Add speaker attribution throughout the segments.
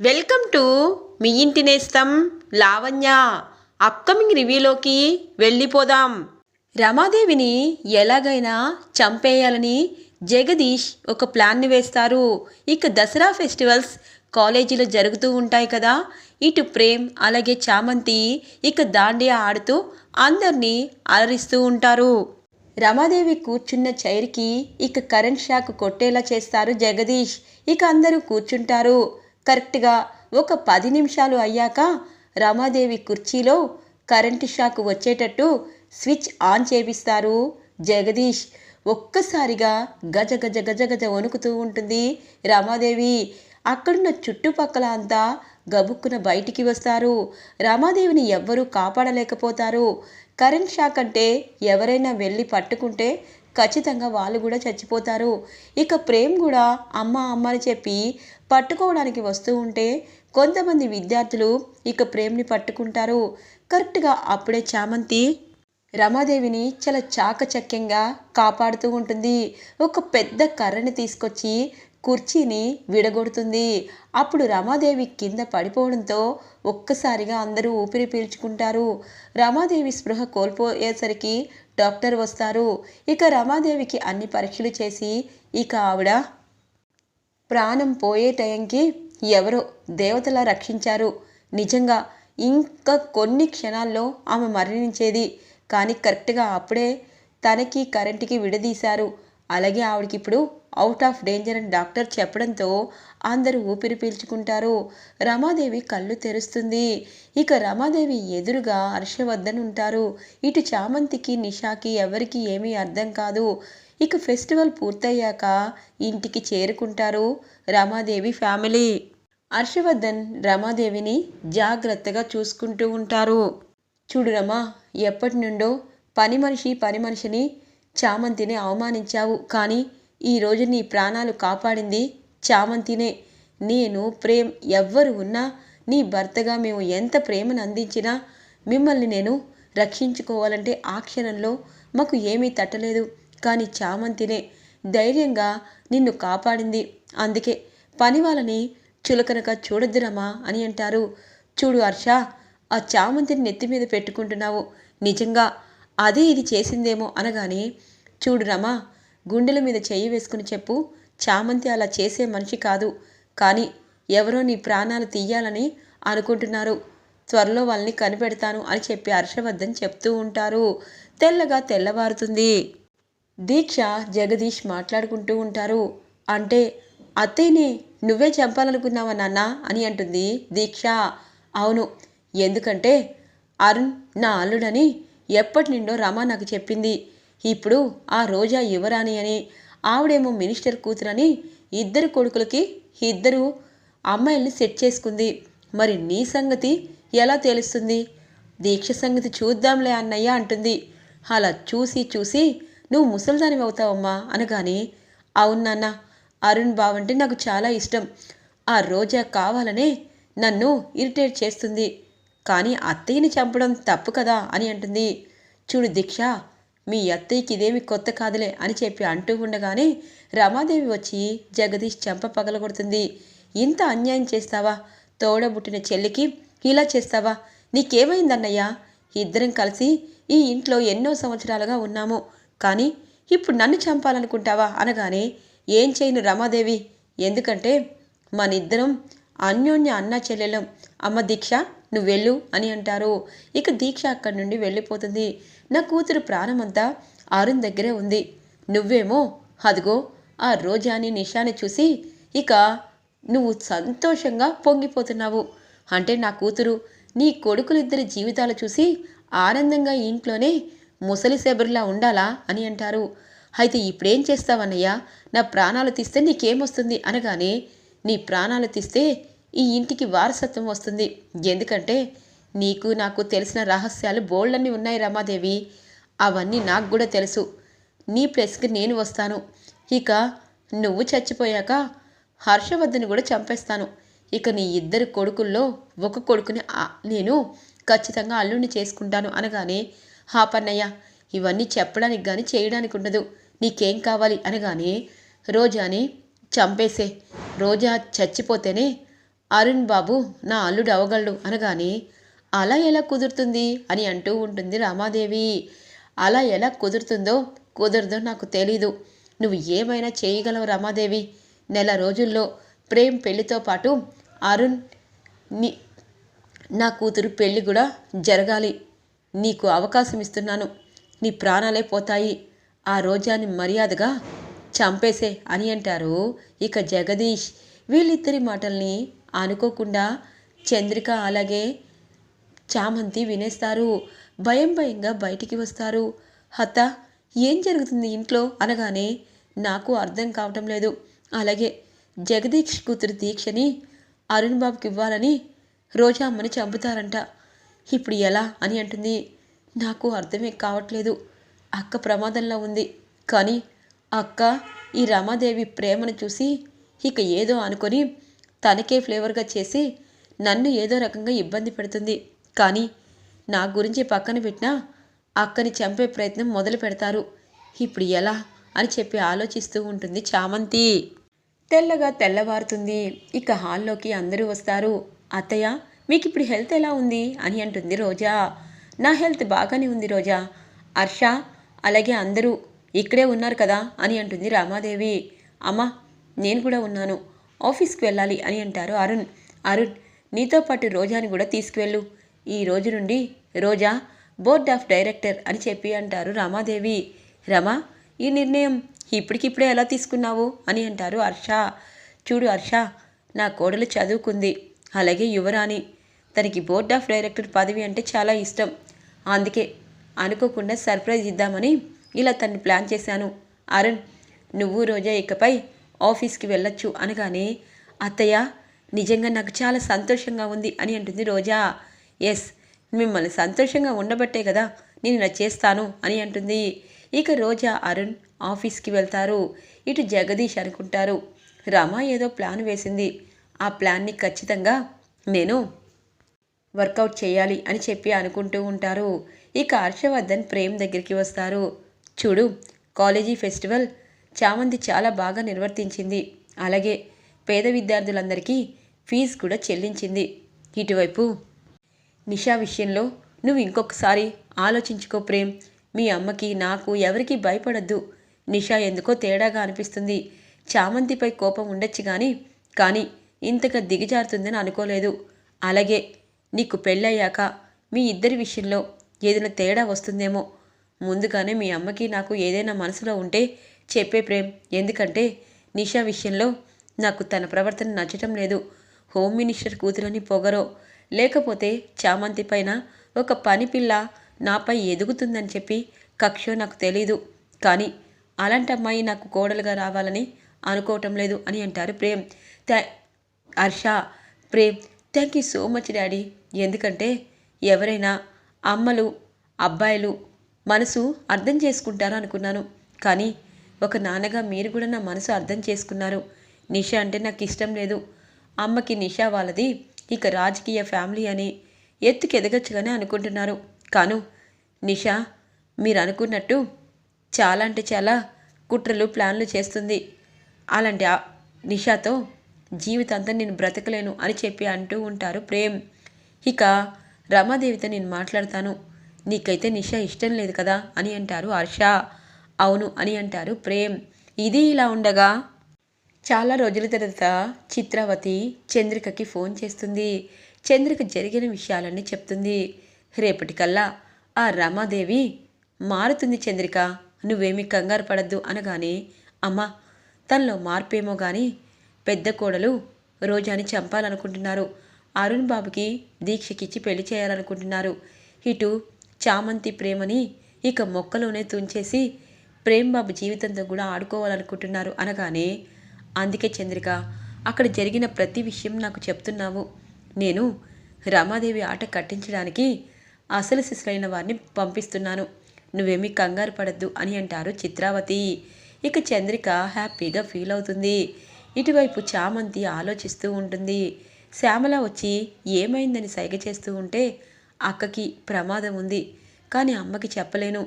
Speaker 1: Welcome to me ఇంటి నేస్తం Lavanya. Upcoming రివ్యూలోకి వెళ్ళిపోదాం. రమాదేవిని ఎలాగైనా చంపేయాలని జగదీష్ ఒక ప్లాన్ని వేస్తారు. ఇక దసరా ఫెస్టివల్స్ కాలేజీలో జరుగుతూ ఉంటాయి కదా. ఇటు ప్రేమ్ అలాగే చామంతి ఇక దాండియా ఆడుతూ అందరినీ అలరిస్తూ ఉంటారు. రమాదేవి కూర్చున్న చైర్కి ఇక కరెంట్ షాక్ కొట్టేలా చేస్తారు జగదీష్. ఇక అందరూ కూర్చుంటారు. కరెక్ట్గా ఒక పది నిమిషాలు అయ్యాక రమాదేవి కుర్చీలో కరెంటు షాక్ వచ్చేటట్టు స్విచ్ ఆన్ చేపిస్తారు. జగదీష్ ఒక్కసారిగా గజ గజ గజ గజ వణుకుతూ ఉంటుంది రమాదేవి. అక్కడున్న చుట్టుపక్కల అంతా గబుక్కున బయటికి వస్తారు. రమాదేవిని ఎవ్వరూ కాపాడలేకపోతారు. కరెంట్ షాక్ అంటే ఎవరైనా వెళ్ళి పట్టుకుంటే ఖచ్చితంగా వాళ్ళు కూడా చచ్చిపోతారు. ఇక ప్రేమ్ కూడా అమ్మ అమ్మ అని చెప్పి పట్టుకోవడానికి వస్తూ ఉంటే కొంతమంది విద్యార్థులు ఇక ప్రేమ్ని పట్టుకుంటారు. కరెక్ట్గా అప్పుడే చామంతి రమాదేవిని చాలా చాకచక్యంగా కాపాడుతూ ఉంటుంది. ఒక పెద్ద కర్రని తీసుకొచ్చి కుర్చీని విడగొడుతుంది. అప్పుడు రమాదేవి కింద పడిపోవడంతో ఒక్కసారిగా అందరూ ఊపిరి పీల్చుకుంటారు. రమాదేవి స్పృహ కోల్పోయేసరికి డాక్టర్ వస్తారు. ఇక రమాదేవికి అన్ని పరీక్షలు చేసి ఇక ఆవిడ ప్రాణం పోయే టైంకి ఎవరో దేవతలా రక్షించారు. నిజంగా ఇంకా కొన్ని క్షణాల్లో ఆమె మరణించేది. కానీ కరెక్ట్గా అప్పుడే తనకి కరెంటుకి విడదీశారు. అలాగే ఆవిడకి ఇప్పుడు అవుట్ ఆఫ్ డేంజర్ అని డాక్టర్ చెప్పడంతో అందరూ ఊపిరి పీల్చుకుంటారు. రమాదేవి కళ్ళు తెరుస్తుంది. ఇక రమాదేవి ఎదురుగా హర్షవర్ధన్ ఉంటారు. ఇటు చామంతికి నిషాకి ఎవరికి ఏమీ అర్థం కాదు. ఇక ఫెస్టివల్ పూర్తయ్యాక ఇంటికి చేరుకుంటారు రమాదేవి ఫ్యామిలీ. హర్షవర్ధన్ రమాదేవిని జాగ్రత్తగా చూసుకుంటూ ఉంటారు. చూడు రమా ఎప్పటి నుండో పని మనిషి పని మనిషిని చామంతిని అవమానించావు. కానీ ఈరోజు నీ ప్రాణాలు కాపాడింది చామంతినే. నేను ప్రేమ్ ఎవ్వరు ఉన్నా నీ భర్తగా మేము ఎంత ప్రేమను అందించినా మిమ్మల్ని నేను రక్షించుకోవాలంటే ఆ క్షణంలో మాకు ఏమీ తట్టలేదు. కానీ చామంతినే ధైర్యంగా నిన్ను కాపాడింది. అందుకే పని వాళ్ళని చులకనగా చూడొద్దురమ్మా అని అంటారు. చూడు హర్ష ఆ చామంతిని నెత్తి మీద పెట్టుకుంటున్నావు. నిజంగా అదే ఇది చేసిందేమో అనగానే చూడు రమా గుండెల మీద చెయ్యి వేసుకుని చెప్పు చామంతి అలా చేసే మనిషి కాదు. కానీ ఎవరో నీ ప్రాణాలు తీయాలని అనుకుంటున్నారు. త్వరలో వాళ్ళని కనిపెడతాను అని చెప్పి హర్షవర్ధన్ చెప్తూ ఉంటారు. తెల్లగా తెల్లవారుతుంది. దీక్ష జగదీష్ మాట్లాడుకుంటూ ఉంటారు. అంటే అత్తయ్యని నువ్వే చంపాలనుకున్నావా నాన్న? అని అంటుంది దీక్ష. అవును. ఎందుకంటే అరుణ్ నా అల్లుడని ఎప్పటి నుండో రమ నాకు చెప్పింది. ఇప్పుడు ఆ రోజా యువరాణి అని ఆవిడేమో మినిస్టర్ కూతురని ఇద్దరు కొడుకులకి ఇద్దరు అమ్మాయిల్ని సెట్ చేసుకుంది. మరి నీ సంగతి ఎలా తెలుస్తుంది? దీక్ష సంగతి చూద్దాంలే అన్నయ్య అంటుంది. అలా చూసి చూసి నువ్వు ముసల్దానివి అవుతావమ్మా అనగాని అవును నాన్న అరుణ్ బావంటే నాకు చాలా ఇష్టం. ఆ రోజా కావాలనే నన్ను ఇరిటేట్ చేస్తుంది. కానీ అత్తయ్యని చంపడం తప్పు కదా అని అంటుంది. చూడు దీక్ష మీ అత్తయ్యకి ఇదేమి కొత్త కాదులే అని చెప్పి అంటూ ఉండగానే రమాదేవి వచ్చి జగదీష్ చెంప పగలగొడుతుంది. ఇంత అన్యాయం చేస్తావా? తోడబుట్టిన చెల్లికి ఇలా చేస్తావా? నీకేమైందన్నయ్యా? ఇద్దరం కలిసి ఈ ఇంట్లో ఎన్నో సంవత్సరాలుగా ఉన్నాము. కానీ ఇప్పుడు నన్ను చంపాలనుకుంటావా? అనగానే ఏం చేయను రమాదేవి. ఎందుకంటే మనిద్దరం అన్యోన్య అన్న చెల్లెలం. అమ్మ దీక్ష నువ్వు వెళ్ళు అని అంటారు. ఇక దీక్ష అక్కడి నుండి వెళ్ళిపోతుంది. నా కూతురు ప్రాణమంతా అరుణ్ దగ్గరే ఉంది. నువ్వేమో అదిగో ఆ రోజాని నిషాని చూసి ఇక నువ్వు సంతోషంగా పొంగిపోతున్నావు. అంటే నా కూతురు నీ కొడుకులిద్దరి జీవితాలు చూసి ఆనందంగా ఇంట్లోనే ముసలి శబరిలా ఉండాలా అని అంటారు. అయితే ఇప్పుడేం చేస్తావన్నయ్యా? నా ప్రాణాలు తీస్తే నీకేమొస్తుంది? అనగానే నీ ప్రాణాలు తీస్తే ఈ ఇంటికి వారసత్వం వస్తుంది. ఎందుకంటే నీకు నాకు తెలిసిన రహస్యాలు బోల్డన్ని ఉన్నాయి రమాదేవి. అవన్నీ నాకు కూడా తెలుసు. నీ ప్లేస్కి నేను వస్తాను. ఇక నువ్వు చచ్చిపోయాక హర్షవర్ధన్ కూడా చంపేస్తాను. ఇక నీ ఇద్దరు కొడుకుల్లో ఒక కొడుకుని నేను ఖచ్చితంగా అల్లుడిని చేసుకుంటాను అనగానే హాపన్నయ్య ఇవన్నీ చెప్పడానికి కానీ చేయడానికి ఉండదు. నీకేం కావాలి? అనగానే రోజాని చంపేసే. రోజా చచ్చిపోతేనే అరుణ్ బాబు నా అల్లుడు అవగలడు. అనగానే అలా ఎలా కుదురుతుంది అని అంటూ ఉంటుంది రామాదేవి. అలా ఎలా కుదురుతుందో కుదరదో నాకు తెలీదు. నువ్వు ఏమైనా చేయగలవు రమాదేవి. నెల రోజుల్లో ప్రేమ్ పెళ్ళితో పాటు అరుణ్ నీ నా కూతురు పెళ్ళి కూడా జరగాలి. నీకు అవకాశం ఇస్తున్నాను. నీ ప్రాణాలే పోతాయి. ఆ రోజాని మర్యాదగా చంపేసే అని అంటారు. ఇక జగదీష్ వీళ్ళిద్దరి మాటల్ని అనుకోకుండా చంద్రిక అలాగే చామంతి వినేస్తారు. భయం భయంగా బయటికి వస్తారు. హత ఏం జరుగుతుంది ఇంట్లో? అనగానే నాకు అర్థం కావటం లేదు. అలాగే జగదీష్ కూతురు దీక్షని అరుణ్ బాబుకి ఇవ్వాలని రోజా అమ్మని చంపుతారంట. ఇప్పుడు ఎలా అని అంటుంది. నాకు అర్థమే కావట్లేదు. అక్క ప్రమాదంలో ఉంది. కానీ అక్క ఈ రమాదేవి ప్రేమను చూసి ఇక ఏదో అనుకొని తనకే ఫ్లేవర్గా చేసి నన్ను ఏదో రకంగా ఇబ్బంది పెడుతుంది. కానీ నా గురించి పక్కన పెట్టినా అక్కని చంపే ప్రయత్నం మొదలు పెడతారు. ఇప్పుడు ఎలా? అని చెప్పి ఆలోచిస్తూ ఉంటుంది చామంతి. తెల్లగా తెల్లవారుతుంది. ఇక హాల్లోకి అందరూ వస్తారు. అత్తయ్య మీకు ఇప్పుడు హెల్త్ ఎలా ఉంది? అని అంటుంది రోజా. నా హెల్త్ బాగానే ఉంది రోజా. హర్ష అలాగే అందరూ ఇక్కడే ఉన్నారు కదా? అని అంటుంది రామాదేవి. అమ్మ నేను కూడా ఉన్నాను. ఆఫీస్కి వెళ్ళాలి అని అంటారు అరుణ్. అరుణ్ నీతో పాటు రోజాని కూడా తీసుకువెళ్ళు. ఈ రోజు నుండి రోజా బోర్డ్ ఆఫ్ డైరెక్టర్ అని చెప్పి అంటారు రామాదేవి. రమా ఈ నిర్ణయం ఇప్పటికిప్పుడే ఎలా తీసుకున్నావు అని అంటారు హర్ష. చూడు హర్ష నా కోడలు చదువుకుంది. అలాగే యువరాణి. తనకి బోర్డ్ ఆఫ్ డైరెక్టర్ పదవి అంటే చాలా ఇష్టం. అందుకే అనుకోకుండా సర్ప్రైజ్ ఇద్దామని ఇలా తను ప్లాన్ చేశాను. అరుణ్ నువ్వు రోజా ఇకపై ఆఫీస్కి వెళ్ళొచ్చు అనగానే అత్తయ్య నిజంగా నాకు చాలా సంతోషంగా ఉంది అని అంటుంది రోజా. ఎస్ మిమ్మల్ని సంతోషంగా ఉండబట్టే కదా నేను ఇలా చేస్తాను అని అంటుంది. ఇక రోజా అరుణ్ ఆఫీస్కి వెళ్తారు. ఇటు జగదీష్ అనుకుంటారు. రమ ఏదో ప్లాన్ వేసింది. ఆ ప్లాన్ని ఖచ్చితంగా నేను వర్కౌట్ చేయాలి అని చెప్పి అనుకుంటూ ఉంటారు. ఇక హర్షవర్ధన్ ప్రేమ్ దగ్గరికి వస్తారు. చూడు కాలేజీ ఫెస్టివల్ చామంతి చాలా బాగా నిర్వర్తించింది. అలాగే పేద విద్యార్థులందరికీ ఫీజు కూడా చెల్లించింది. ఇటువైపు నిషా విషయంలో నువ్వు ఇంకొకసారి ఆలోచించుకో ప్రేమ్. మీ అమ్మకి నాకు ఎవరికి భయపడద్దు. నిషా ఎందుకో తేడాగా అనిపిస్తుంది. చామంతిపై కోపం ఉండొచ్చు కానీ కానీ ఇంతగా దిగజారుతుందని అనుకోలేదు. అలాగే నీకు పెళ్ళయ్యాక మీ ఇద్దరి విషయంలో ఏదైనా తేడా వస్తుందేమో. ముందుగానే మీ అమ్మకి నాకు ఏదైనా మనసులో ఉంటే చెప్పే ప్రేమ్. ఎందుకంటే నిషా విషయంలో నాకు తన ప్రవర్తన నచ్చటం లేదు. హోమ్ మినిస్టర్ కూతురని పొగరో లేకపోతే చామంతి పైన ఒక పని పిల్ల నాపై ఎదుగుతుందని చెప్పి కక్షో నాకు తెలీదు. కానీ అలాంటి అమ్మాయి నాకు కోడలుగా రావాలని అనుకోవటం లేదు అని అంటారు Prem. థ్యా Harsha Prem thank you so much daddy. ఎందుకంటే ఎవరైనా అమ్మలు అబ్బాయిలు మనసు అర్థం చేసుకుంటారు అనుకున్నాను. కానీ ఒక నాన్నగా మీరు కూడా నా మనసు అర్థం చేసుకున్నారు. నిషా అంటే నాకు ఇష్టం లేదు. అమ్మకి నిషా వాళ్ళది ఇక రాజకీయ ఫ్యామిలీ అని ఎత్తుకు ఎదగచ్చుగానే అనుకుంటున్నారు. కాను నిషా మీరు అనుకున్నట్టు చాలా అంటే చాలా కుట్రలు ప్లాన్లు చేస్తుంది. అలాంటి నిషాతో జీవితాంతం నేను బ్రతకలేను అని చెప్పి అంటూ ఉంటారు ప్రేమ్. ఇక రమాదేవితో నేను మాట్లాడతాను. నీకైతే నిషా ఇష్టం లేదు కదా అని అంటారు హర్ష. అవును అని అంటారు ప్రేమ్. ఇది ఇలా ఉండగా చాలా రోజుల తర్వాత చిత్రావతి చంద్రికకి ఫోన్ చేస్తుంది. చంద్రిక జరిగిన విషయాలన్నీ చెప్తుంది. రేపటికల్లా ఆ రమాదేవి మారుతుంది చంద్రిక. నువ్వేమి కంగారు పడద్దు అనగానే అమ్మ తనలో మార్పేమో కానీ పెద్ద కోడలు రోజాని చంపాలనుకుంటున్నారు. అరుణ్ బాబుకి దీక్షకిచ్చి పెళ్ళి చేయాలనుకుంటున్నారు. ఇటు చామంతి ప్రేమని ఇక మొక్కలోనే తుంచేసి ప్రేమ్ బాబు జీవితంతో కూడా ఆడుకోవాలనుకుంటున్నారు అనగానే అందుకే చంద్రిక అక్కడ జరిగిన ప్రతి విషయం నాకు చెప్తున్నావు. నేను రమాదేవి ఆట కట్టించడానికి అసలు శిశులైన వారిని పంపిస్తున్నాను. నువ్వేమీ కంగారు పడద్దు అని అంటారు చిత్రావతి. ఇక చంద్రిక హ్యాపీగా ఫీల్ అవుతుంది. ఇటువైపు చామంతి ఆలోచిస్తూ ఉంటుంది. శ్యామల వచ్చి ఏమైందని సైగ చేస్తూ ఉంటే అక్కకి ప్రమాదం ఉంది. కానీ అమ్మకి చెప్పలేను.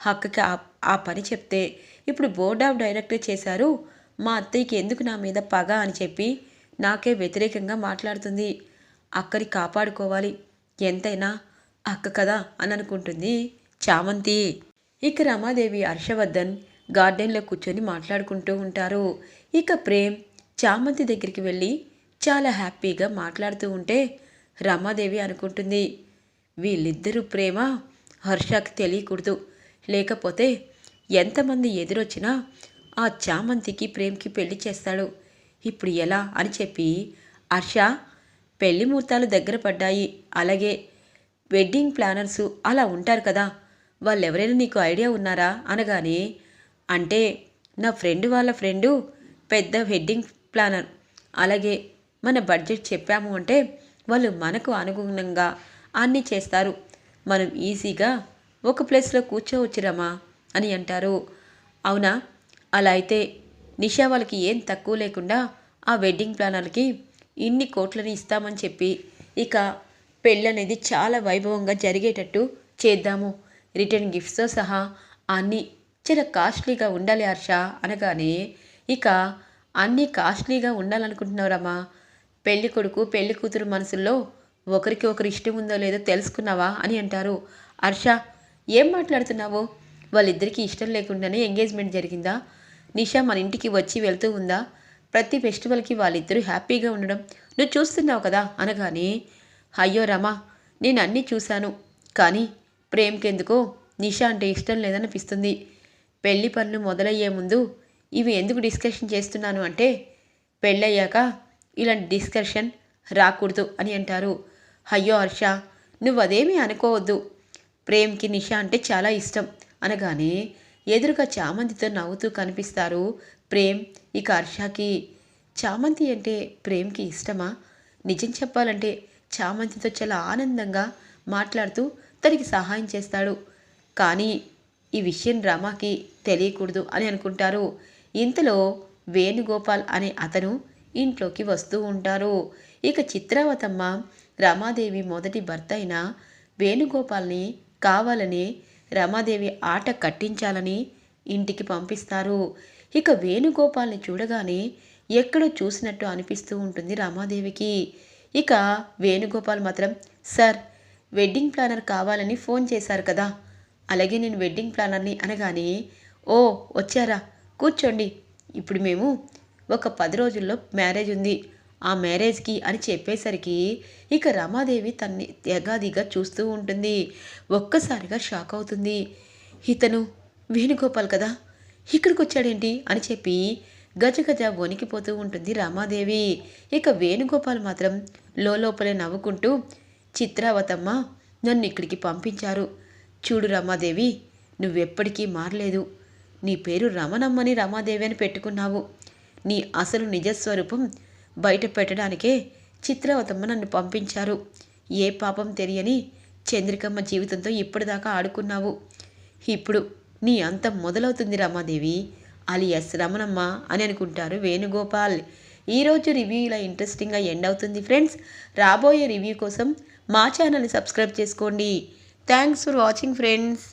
Speaker 1: అక్కకి ఆ ఆ పని చెప్తే ఇప్పుడు బోర్డ్ ఆఫ్ డైరెక్టర్ చేశారు. మా అత్తయ్యకి ఎందుకు నా మీద పగ అని చెప్పి నాకే వ్యతిరేకంగా మాట్లాడుతుంది. అక్కని కాపాడుకోవాలి. ఎంతైనా అక్క కదా అని అనుకుంటుంది చామంతి. ఇక రమాదేవి హర్షవర్ధన్ గార్డెన్లో కూర్చొని మాట్లాడుకుంటూ ఉంటారు. ఇక ప్రేమ్ చామంతి దగ్గరికి వెళ్ళి చాలా హ్యాపీగా మాట్లాడుతూ ఉంటే రమాదేవి అనుకుంటుంది వీళ్ళిద్దరూ ప్రేమ? హర్షకి తెలియకూడదు. లేకపోతే ఎంతమంది ఎదురొచ్చినా ఆ చామంతికి ప్రేమ్కి పెళ్ళి చేస్తాడు. ఇప్పుడు ఎలా అని చెప్పి హర్ష పెళ్ళి ముహూర్తాలు దగ్గర పడ్డాయి. అలాగే వెడ్డింగ్ ప్లానర్సు అలా ఉంటారు కదా. వాళ్ళు ఎవరైనా నీకు ఐడియా ఉన్నారా? అనగానే అంటే నా ఫ్రెండ్ వాళ్ళ ఫ్రెండు పెద్ద వెడ్డింగ్ ప్లానర్. అలాగే మన బడ్జెట్ చెప్పాము అంటే వాళ్ళు మనకు అనుగుణంగా అన్నీ చేస్తారు. మనం ఈజీగా ఒక ప్లేస్లో కూర్చోవచ్చురమ్మా అని అంటారు. అవునా? అలా అయితే నిషా వాళ్ళకి ఏం తక్కువ లేకుండా ఆ వెడ్డింగ్ ప్లానర్కి ఇన్ని కోట్లని ఇస్తామని చెప్పి ఇక పెళ్ళి అనేది చాలా వైభవంగా జరిగేటట్టు చేద్దాము. రిటర్న్ గిఫ్ట్స్తో సహా అన్నీ చాలా కాస్ట్లీగా ఉండాలి హర్ష అనగానే ఇక అన్నీ కాస్ట్లీగా ఉండాలనుకుంటున్నారమ్మా పెళ్ళి కొడుకు పెళ్ళి కూతురు మనసుల్లో ఒకరికి ఒకరు ఇష్టం ఉందో లేదో తెలుసుకున్నావా అని అంటారు. హర్ష ఏం మాట్లాడుతున్నావు? వాళ్ళిద్దరికీ ఇష్టం లేకుండానే ఎంగేజ్మెంట్ జరిగిందా? నిషా మన ఇంటికి వచ్చి వెళ్తూ ఉందా? ప్రతి ఫెస్టివల్కి వాళ్ళిద్దరూ హ్యాపీగా ఉండడం నువ్వు చూస్తున్నావు కదా అనగానే అయ్యో రమా నేను అన్నీ చూశాను. కానీ ప్రేమ్కెందుకో నిషా అంటే ఇష్టం లేదనిపిస్తుంది. పెళ్ళి పనులు మొదలయ్యే ముందు ఇవి ఎందుకు డిస్కషన్ చేస్తున్నాను అంటే పెళ్ళయ్యాక ఇలాంటి డిస్కషన్ రాకూడదు అని అంటారు. అయ్యో హర్ష నువ్వు అదేమీ అనుకోవద్దు. ప్రేమ్కి నిషా అంటే చాలా ఇష్టం అనగానే ఎదురుగా చామంతితో నవ్వుతూ కనిపిస్తారు. ప్రేమ్ ఇక హర్షకి చామంతి అంటే ప్రేమ్కి ఇష్టమా? నిజం చెప్పాలంటే చామంతితో చాలా ఆనందంగా మాట్లాడుతూ తనకి సహాయం చేస్తాడు. కానీ ఈ విషయం రమాకి తెలియకూడదు అని అనుకుంటారు. ఇంతలో వేణుగోపాల్ అనే అతను ఇంట్లోకి వస్తూ ఉంటారు. ఇక చిత్రావతమ్మ రమాదేవి మొదటి భర్త అయిన వేణుగోపాల్ని కావాలని రమాదేవి ఆట కట్టించాలని ఇంటికి పంపిస్తారు. ఇక వేణుగోపాల్ని చూడగానే ఎక్కడో చూసినట్టు అనిపిస్తూ ఉంటుంది రమాదేవికి. ఇక వేణుగోపాల్ మాత్రం సార్ వెడ్డింగ్ ప్లానర్ కావాలని ఫోన్ చేశారు కదా. అలాగే నేను వెడ్డింగ్ ప్లానర్ని అనగానే ఓ వచ్చారా? కూర్చోండి. ఇప్పుడు మేము ఒక పది రోజుల్లో మ్యారేజ్ ఉంది. ఆ మ్యారేజ్కి అని చెప్పేసరికి ఇక రమాదేవి తన్ని తెగాదిగా చూస్తూ ఉంటుంది. ఒక్కసారిగా షాక్ అవుతుంది. ఇతను వేణుగోపాల్ కదా ఇక్కడికి వచ్చాడేంటి అని చెప్పి గజగజ వణికిపోతూ ఉంటుంది రామాదేవి. ఇక వేణుగోపాల్ మాత్రం లోపలే నవ్వుకుంటూ చిత్రావతమ్మ నన్ను ఇక్కడికి పంపించారు. చూడు రమాదేవి నువ్వెప్పటికీ మారలేదు. నీ పేరు రమణమ్మని రమాదేవి అని పెట్టుకున్నావు. నీ అసలు నిజస్వరూపం బయట పెట్టడానికే చిత్రవతమ్మ నన్ను పంపించారు. ఏ పాపం తెలియని చంద్రికమ్మ జీవితంతో ఇప్పటిదాకా ఆడుకున్నావు. ఇప్పుడు నీ అంతం మొదలవుతుంది రమాదేవి అలియస్ రమణమ్మ అని అనుకుంటారు వేణుగోపాల్. ఈరోజు రివ్యూ ఇలా ఇంట్రెస్టింగ్గా ఎండ్ అవుతుంది ఫ్రెండ్స్. రాబోయే రివ్యూ కోసం మా ఛానల్ని సబ్స్క్రైబ్ చేసుకోండి. Thanks for watching friends.